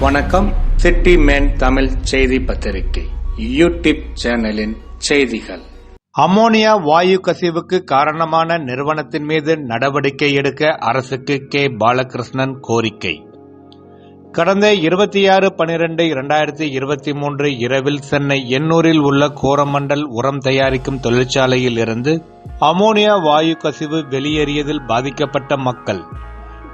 வணக்கம். City man Tamil செய்தி பத்திரிகை. யூடியூப் சேனலின் செய்திகள். அமோனியா வாயு கசிவுக்கு காரணமான நிறுவனத்தின் மீது நடவடிக்கை எடுக்க அரசுக்கு கே. பாலகிருஷ்ணன் கோரிக்கை. கடந்த இருபத்தி ஆறு பனிரெண்டு இரண்டாயிரத்தி இருபத்தி மூன்று இரவில் சென்னை எண்ணூரில் உள்ள கோரமண்டல் உரம் தயாரிக்கும் தொழிற்சாலையில் இருந்து அமோனியா வாயு கசிவு வெளியேறியதில் பாதிக்கப்பட்ட மக்கள்.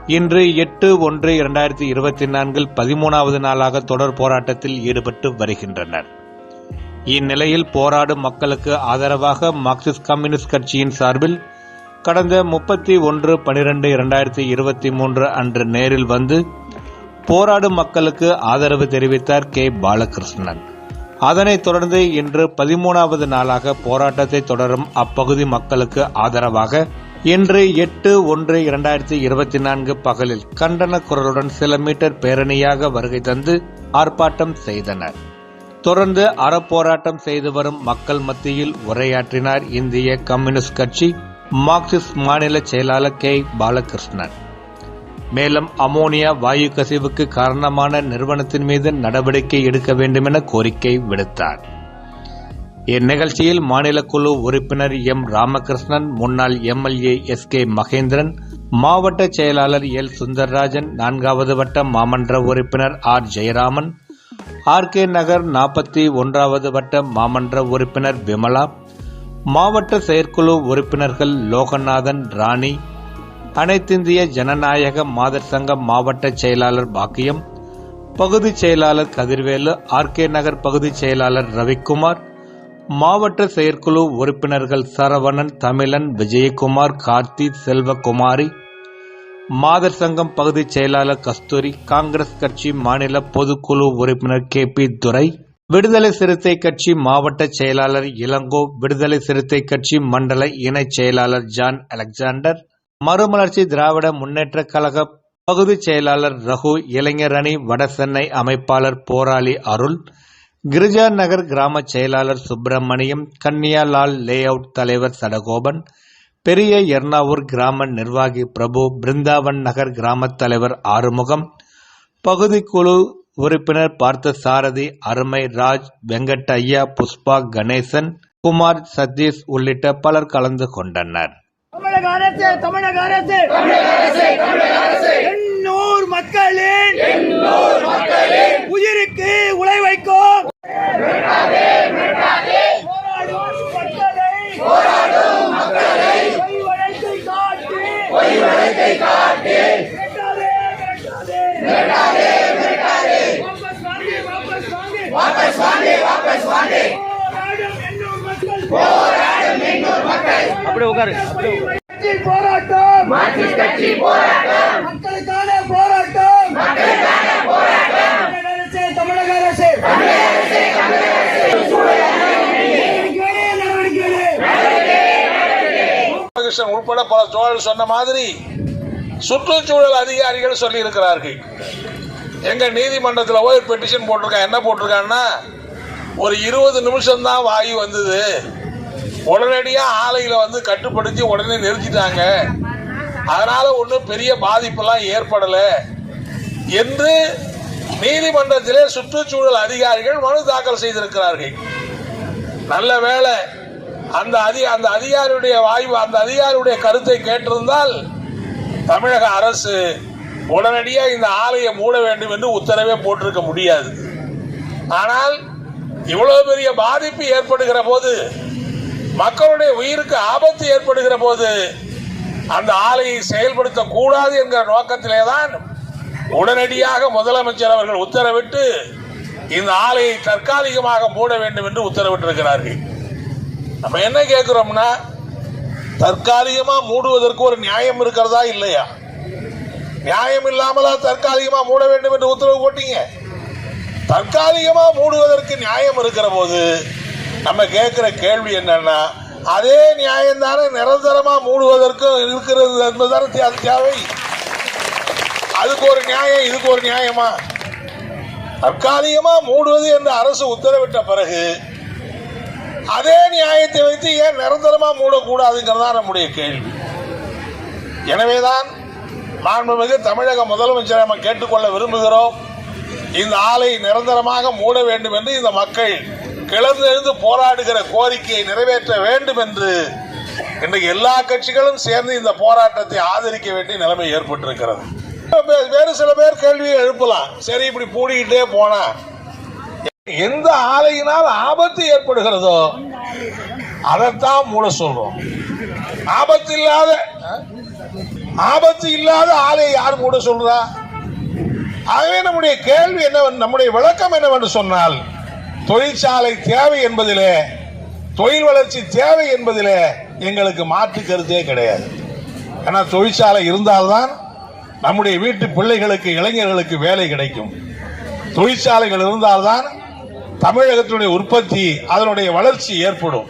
இன்று எட்டு ஒன்று இரண்டாயிரத்தி இருபத்தி நான்கில் பதிமூணாவது நாளாக தொடர் போராட்டத்தில் ஈடுபட்டு வருகின்றனர். இந்நிலையில் போராடும் மக்களுக்கு ஆதரவாக மார்க்சிஸ்ட் கம்யூனிஸ்ட் கட்சியின் சார்பில் கடந்த முப்பத்தி ஒன்று பனிரெண்டு இரண்டாயிரத்தி இருபத்தி மூன்று அன்று நேரில் வந்து போராடும் மக்களுக்கு ஆதரவு தெரிவித்தார் கே. பாலகிருஷ்ணன். அதனைத் தொடர்ந்து இன்று பதிமூணாவது நாளாக போராட்டத்தை தொடரும் அப்பகுதி மக்களுக்கு ஆதரவாக இன்று எட்டு ஒன்று இரண்டாயிரத்தி இருபத்தி நான்கு பகலில் கண்டன குரலுடன் சில மீட்டர் பேரணியாக வருகை தந்து ஆர்ப்பாட்டம் செய்தனர். தொடர்ந்து அறப்போராட்டம் செய்து வரும் மக்கள் மத்தியில் உரையாற்றினார் இந்திய கம்யூனிஸ்ட் கட்சி மார்க்சிஸ்ட் மாநில செயலாளர் கே. பாலகிருஷ்ணன். மேலும் அமோனியா வாயு கசிவுக்கு காரணமான நிறுவனத்தின் மீது நடவடிக்கை எடுக்க வேண்டும் என கோரிக்கை விடுத்தார். இந்நிகழ்ச்சியில் மாநில குழு உறுப்பினர் எம். ராமகிருஷ்ணன் முன்னாள் எம்எல்ஏ எஸ். கே. மகேந்திரன் மாவட்ட செயலாளர் எல். சுந்தர்ராஜன் நான்காவது வட்ட மாமன்ற உறுப்பினர் R. Jayaraman R. K. Nagar நாற்பத்தி ஒன்றாவது வட்ட மாமன்ற உறுப்பினர் விமலா மாவட்ட செயற்குழு உறுப்பினர்கள் லோகநாதன் ராணி அனைத்திந்திய ஜனநாயக மாதர் சங்க மாவட்ட செயலாளர் பாக்கியம் பகுதி செயலாளர் கதிர்வேலு ஆர். கே. நகர் பகுதி செயலாளர் ரவிக்குமார் மாவட்ட செயற்குழு உறுப்பினர்கள் சரவணன் தமிழன் விஜயகுமார் கார்த்தி செல்வகுமாரி மாதர் சங்கம் பகுதி செயலாளர் கஸ்தூரி காங்கிரஸ் கட்சி மாநில பொதுக்குழு உறுப்பினர் கே பி துரை விடுதலை சிறுத்தை கட்சி மாவட்ட செயலாளர் இளங்கோ விடுதலை சிறுத்தை கட்சி மண்டல இணைச் செயலாளர் ஜான் அலெக்சாண்டர் மறுமலர்ச்சி திராவிட முன்னேற்ற கழக பகுதிச் செயலாளர் ரகு இளைஞர் அணி வடசென்னை அமைப்பாளர் போராளி அருள் கிரிஜா நகர் கிராம செயலாளர் சுப்பிரமணியம் கன்னியாலால் லே அவுட் தலைவர் சடகோபன் பெரிய எர்ணாவூர் கிராம நிர்வாகி பிரபு பிருந்தாவன் நகர் கிராம தலைவர் ஆறுமுகம் பகுதி குழு உறுப்பினர் பார்த்த சாரதி அருமை ராஜ் வெங்கட் ஐயா புஷ்பா கணேசன் குமார் சதீஷ் உள்ளிட்ட பலர் கலந்து கொண்டனர். தமிழக அரசு தமிழக அரசு! எண்ணூர் மக்களின் உயிருக்கு உழை வைக்கும் போராடும் மக்களை வழக்கை காட்டி மிரட்டாதே, மிரட்டாதே. வாபஸ் வாங்கு, வாபஸ் வாங்கு. போராடும் எண்ணூர் மக்கள். அப்படியே உட்காரு கட்சி போராட்டம். கட்சி போராட்டம். மக்களுக்கான போராட்டம். மக்களுக்கான போராட்டம். தமிழக அரசு தமிழக அரசு. ராமகிருஷ்ணன் உட்பட பல தோழர்கள் சொன்ன மாதிரி சுற்றுச்சூழல் அதிகாரிகள் சொல்லி இருக்கிறார்கள் எங்க நீதிமன்றத்தில் போய் பெட்டிஷன் போட்டிருக்கான் என்ன போட்டிருக்காங்கன்னா ஒரு இருபது நிமிஷம் தான் வாயு வந்தது. உடனடியாக ஆலையில் வந்து கட்டுப்படுத்தி உடனே நிறுத்திட்டாங்க. அதனால ஒன்றும் பெரிய பாதிப்பெல்லாம் ஏற்படலை. என்று நீதிமன்றத்திலே சுற்றுச்சூழல் அதிகாரிகள் மனு தாக்கல் செய்திருக்கிறார்கள். நல்ல வேலை அந்த அதி அந்த அதிகாரியுடைய வாய்வு அந்த அதிகாரியுடைய கருத்தை கேட்டிருந்தால் தமிழக அரசு உடனடியாக இந்த ஆலையை மூட வேண்டும் என்று உத்தரவே போட்டிருக்க முடியாது. ஆனால் இவ்வளவு பெரிய பாதிப்பு ஏற்படுகிற போது மக்களுடைய உயிருக்கு ஆபத்து ஏற்படுகிற போது அந்த ஆலையை செயல்படுத்தக்கூடாது என்கிற நோக்கத்திலே தான் உடனடியாக முதலமைச்சர் அவர்கள் உத்தரவிட்டு இந்த ஆலையை தற்காலிகமாக மூட வேண்டும் என்று உத்தரவிட்டிருக்கிறார்கள். நம்ம என்ன கேட்கிறோம்னா தற்காலிகமா மூடுவதற்கு ஒரு நியாயம் இருக்கிறதா இல்லையா? நியாயம் இல்லாமலா தற்காலிகமா மூட வேண்டும் என்று உத்தரவு போட்டீங்க. தற்காலிகமா மூடுவதற்கு நியாயம் இருக்கிற போது நம்ம கேட்கிற கேள்வி என்னன்னா அதே நியாயம் தானே நிரந்தரமா மூடுவதற்கு இருக்கிறது என்பதுதானே தேவை. அதுக்கு ஒரு நியாயம் இதுக்கு ஒரு நியாயமா? தற்காலிகமா மூடுவது என்று அரசு உத்தரவிட்ட பிறகு அதே நியாயத்தை வைத்து ஏன் நிரந்தரமா மூடக்கூடாதுங்கிறதா நம்முடைய கேள்வி. எனவேதான் மாண்புமிகு தமிழக முதலமைச்சரை நம்ம கேட்டுக்கொள்ள விரும்புகிறோம். இந்த ஆலை நிரந்தரமாக மூட வேண்டும் என்று இந்த மக்கள் கிளர்ந்தெழுந்து போராடுகிற கோரிக்கையை நிறைவேற்ற வேண்டும் என்று இன்றைக்கு எல்லா கட்சிகளும் சேர்ந்து இந்த போராட்டத்தை ஆதரிக்க வேண்டிய நிலைமை ஏற்பட்டிருக்கிறது. வேறு சில பேர் கேள்வியை எழுப்பலாம். சரி இப்படி பூடிக்கிட்டே போனா எந்த ஆலையினால் ஆபத்து ஏற்படுகிறதோ அதைத்தான் மூட சொல்றோம். ஆபத்து இல்லாத ஆபத்து இல்லாத ஆலையை யார் மூட சொல்றா? ஆகவே நம்முடைய கேள்வி என்ன நம்முடைய விளக்கம் என்னவென்று சொன்னால் தொழிற்சாலை தேவை என்பதிலே தொழில் வளர்ச்சி தேவை என்பதிலே எங்களுக்கு மாற்று கருத்தே கிடையாது. ஏன்னா தொழிற்சாலை இருந்தால்தான் நம்முடைய வீட்டு பிள்ளைகளுக்கு இளைஞர்களுக்கு வேலை கிடைக்கும். தொழிற்சாலைகள் இருந்தால்தான் தமிழகத்தினுடைய உற்பத்தி அதனுடைய வளர்ச்சி ஏற்படும்.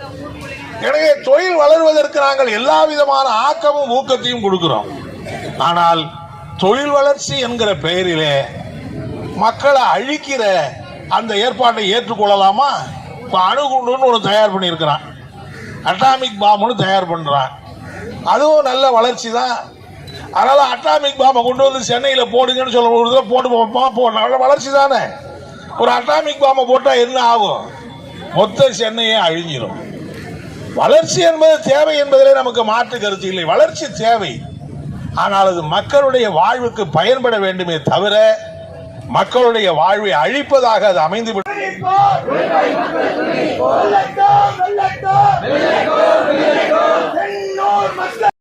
எனவே தொழில் வளர்வதற்கு நாங்கள் எல்லா விதமான ஆக்கமும் ஊக்கத்தையும் கொடுக்கிறோம். ஆனால் தொழில் வளர்ச்சி என்கிற பெயரிலே மக்களை அழிக்கிற அந்த ஏற்பாட்டை ஏற்றுக்கொள்ளலாமா? இப்போ அணுகுண்டுன்னு ஒன்று தயார் பண்ணியிருக்கிறான். அட்டாமிக் பாம்னு தயார் பண்ணுறான் அதுவும் நல்ல வளர்ச்சி தான். அதனால அட்டாமிக் பாம்பை கொண்டு வந்து சென்னையில் போடுங்கன்னு சொல்ல ஒரு போட்டு பார்ப்போம். நல்ல வளர்ச்சி தானே. ஒரு அட்டாமிக் பாம்பை போட்டால் என்ன ஆகும் மொத்த சென்னையே அழிஞ்சிடும் வளர்ச்சி என்பது தேவை என்பதிலே நமக்கு மாற்று கருத்து இல்லை வளர்ச்சி தேவை ஆனால் அது மக்களுடைய வாழ்வுக்கு பயன்பட வேண்டுமே தவிர மக்களுடைய வாழ்வை அழிப்பதாக அது அமைந்து